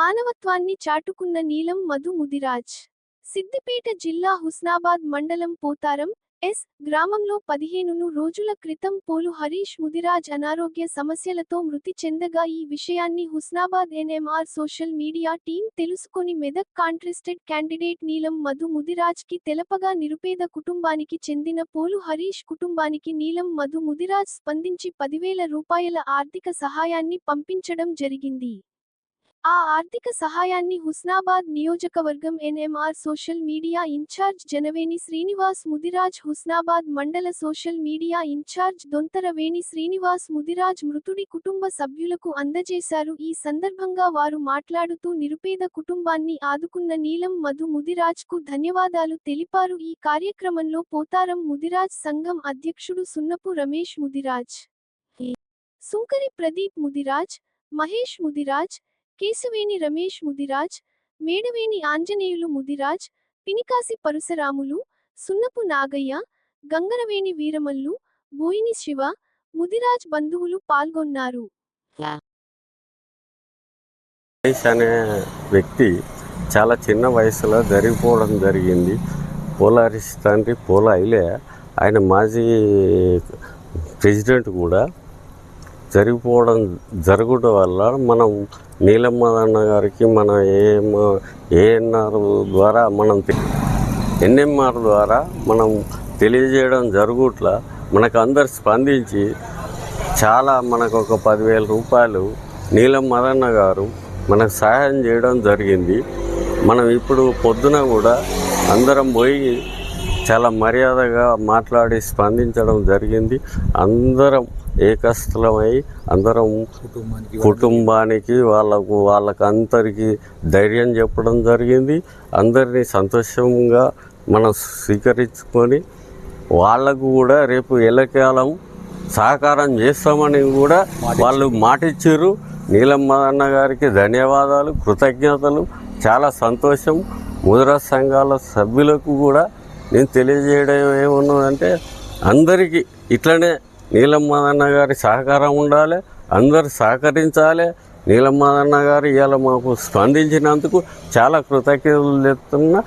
మానవత్వాన్ని చాటుకున్న నీలం మధు ముదిరాజ్. సిద్దిపేట జిల్లా హుస్నాబాద్ మండలం పోతారం ఎస్ గ్రామంలో పదిహేనును రోజుల క్రితం పోలు హరీష్ ముదిరాజ్ అనారోగ్య సమస్యలతో మృతి చెందగా ఈ విషయాన్ని Husnabad NMR social media team తెలుసుకుని మెదక్ కాంట్రెస్టెడ్ క్యాండిడేట్ నీలం మధు ముదిరాజ్కి తెలపగా నిరుపేద కుటుంబానికి చెందిన పోలు హరీష్ కుటుంబానికి నీలం మధు ముదిరాజ్ స్పందించి పదివేల రూపాయల ఆర్థిక సహాయాన్ని పంపించడం జరిగింది. ఆ ఆర్థిక సహాయాన్ని హుస్నాబాద్ నియోజకవర్గం NMR social media in-charge Janaveni Srinivas Mudiraj Husnabad మండల social media in-charge Dontaraveni Srinivas Mudiraj మృతుడి కుటుంబ సభ్యులకు అందజేశారు. ఈ సందర్భంగా వారు మాట్లాడుతూ నిరుపేద కుటుంబాన్ని ఆదుకున్న నీలం మధు ముదిరాజ్కు ధన్యవాదాలు తెలిపారు. ఈ కార్యక్రమంలో పోతారం ముదిరాజ్ సంఘం అధ్యక్షుడు సున్నపు రమేష్ ముదిరాజ్ సుంకరి ప్రదీప్ ముదిరాజ్ మహేష్ ముదిరాజ్ కేశవేణి రమేష్ ముదిరాజ్ మేడవేణి ఆంజనేయులు ముదిరాజ్ పినికాసి పరశురాములు సున్నపు నాగయ్య గంగరవేణి వీరమల్లు బోయిని శివ ముదిరాజ్ బంధువులు పాల్గొన్నారు. అనే వ్యక్తి చాలా చిన్న వయసులో జరిగిపోవడం జరిగింది. పోలారిస్ తండ్రి పోలాయిలే ఆయన మాజీ ప్రెసిడెంట్ కూడా. జరిగిపోవడం జరగడం వల్ల మనం నీలమ్మదన్న గారికి మన ఏఎం ఏఎన్ఆర్ ద్వారా మనం ఎన్ఎంఆర్ ద్వారా మనం తెలియజేయడం జరుగుట్ల మనకు అందరు స్పందించి చాలా మనకు ఒక పదివేల రూపాయలు నీలం మదన్న గారు మనకు సహాయం చేయడం జరిగింది. మనం ఇప్పుడు పొద్దున కూడా అందరం పోయి చాలా మర్యాదగా మాట్లాడి స్పందించడం జరిగింది. అందరం ఏకస్థలమై అందరం కుటుంబానికి వాళ్ళకు వాళ్ళకు అందరికీ ధైర్యం చెప్పడం జరిగింది. అందరినీ సంతోషంగా మనం స్వీకరించుకొని వాళ్ళకు కూడా రేపు ఎల్లకాలం సహకారం చేస్తామని కూడా వాళ్ళు మాటిచ్చారు. నీలం మదన్న గారికి ధన్యవాదాలు కృతజ్ఞతలు. చాలా సంతోషం. ముద్రా సంఘాల సభ్యులకు కూడా నేను తెలియజేయడం ఏమన్నదంటే అందరికీ ఇట్లనే నీలమ్మదన్న గారి సహకారం ఉండాలి అందరు సహకరించాలి. నీలమ్మదన్న గారు ఇవాళ మాకు స్పందించినందుకు చాలా కృతజ్ఞతలు చెప్తున్నా.